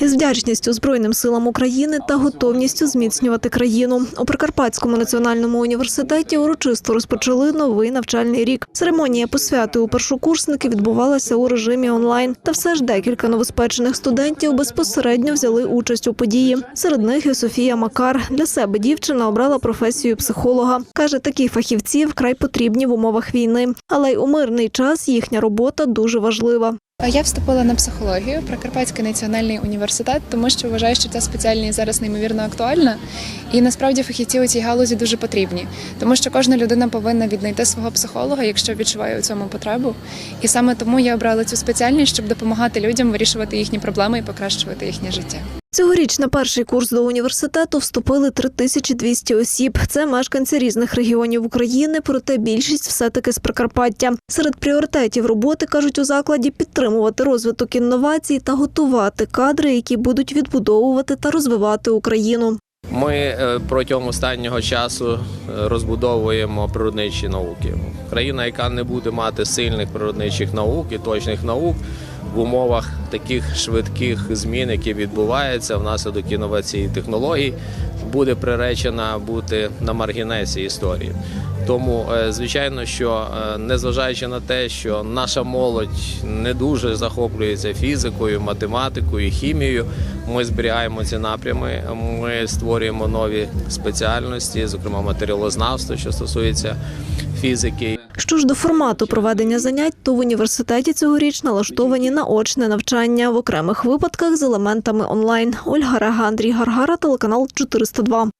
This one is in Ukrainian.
із вдячністю Збройним силам України та готовністю зміцнювати країну. У Прикарпатському національному університеті урочисто розпочали новий навчальний рік. Церемонія посвяти у першокурсники відбувалася у режимі онлайн. Та все ж декілька новоспечених студентів безпосередньо взяли участь у події. Серед них і Софія Макар. Для себе дівчина обрала професію психолога. Каже, такі фахівці вкрай потрібні в умовах війни, але й у мирний час їхня робота дуже важлива. Я вступила на психологію Прикарпатський національний університет, тому що вважаю, що ця спеціальність зараз неймовірно актуальна. І насправді фахівці у цій галузі дуже потрібні, тому що кожна людина повинна віднайти свого психолога, якщо відчуває у цьому потребу. І саме тому я обрала цю спеціальність, щоб допомагати людям вирішувати їхні проблеми і покращувати їхнє життя. Цьогоріч на перший курс до університету вступили 3200 осіб. Це мешканці різних регіонів України, проте більшість все-таки з Прикарпаття. Серед пріоритетів роботи кажуть у закладі підтримувати розвиток інновацій та готувати кадри, які будуть відбудовувати та розвивати Україну. Ми е, протягом останнього часу е, розбудовуємо природничі науки. Країна, яка не буде мати сильних природничих наук і точних наук в умовах таких швидких змін, які відбуваються внаслідок інновацій технологій, буде приречена бути на маргінесі історії. Тому, е, звичайно, що е, незважаючи на те, що наша молодь не дуже захоплюється фізикою, математикою, хімією, ми зберігаємо ці напрями. Ми створюємо нові спеціальності, зокрема матеріалознавство, що стосується фізики. Що ж до формату проведення занять, то в університеті цьогоріч налаштовані на очне навчання в окремих випадках з елементами онлайн. Ольга Рега, Андрій Гаргара, телеканал 402.